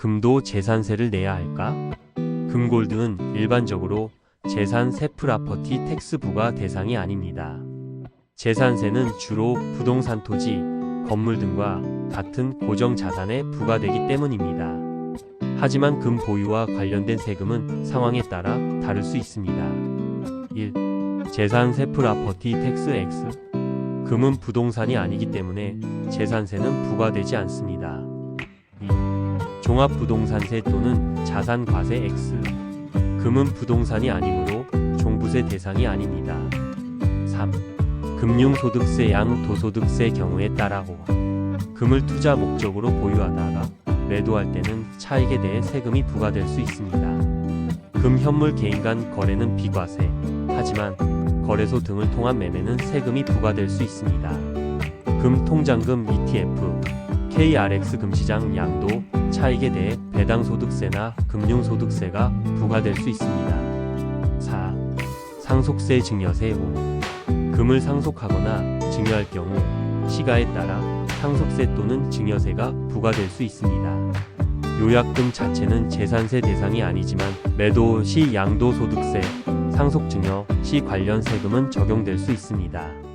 금도 재산세를 내야 할까? 금골드는 일반적으로 재산 세프라퍼티 텍스 부과 대상이 아닙니다. 재산세는 주로 부동산 토지, 건물 등과 같은 고정 자산에 부과되기 때문입니다. 하지만 금 보유와 관련된 세금은 상황에 따라 다를 수 있습니다. 1. 재산 세 프라퍼티 텍스 X 금은 부동산이 아니기 때문에 재산세는 부과되지 않습니다. 2. 종합부동산세 또는 자산과세 X 금은 부동산이 아니므로 종부세 대상이 아닙니다. 3. 금융소득세 양 도소득세 경우에 따라고 금을 투자 목적으로 보유하다가 매도할 때는 차익에 대해 세금이 부과될 수 있습니다. 금 현물 개인 간 거래는 비과세, 하지만 거래소 등을 통한 매매는 세금이 부과될 수 있습니다. 금 통장금 ETF, KRX 금시장 양도 차익에 대해 배당소득세나 금융소득세가 부과될 수 있습니다. 4. 상속세 증여세 5. 금을 상속하거나 증여할 경우 시가에 따라 상속세 또는 증여세가 부과될 수 있습니다. 요약금 자체는 재산세 대상이 아니지만 매도 시 양도소득세, 상속증여 시 관련 세금은 적용될 수 있습니다.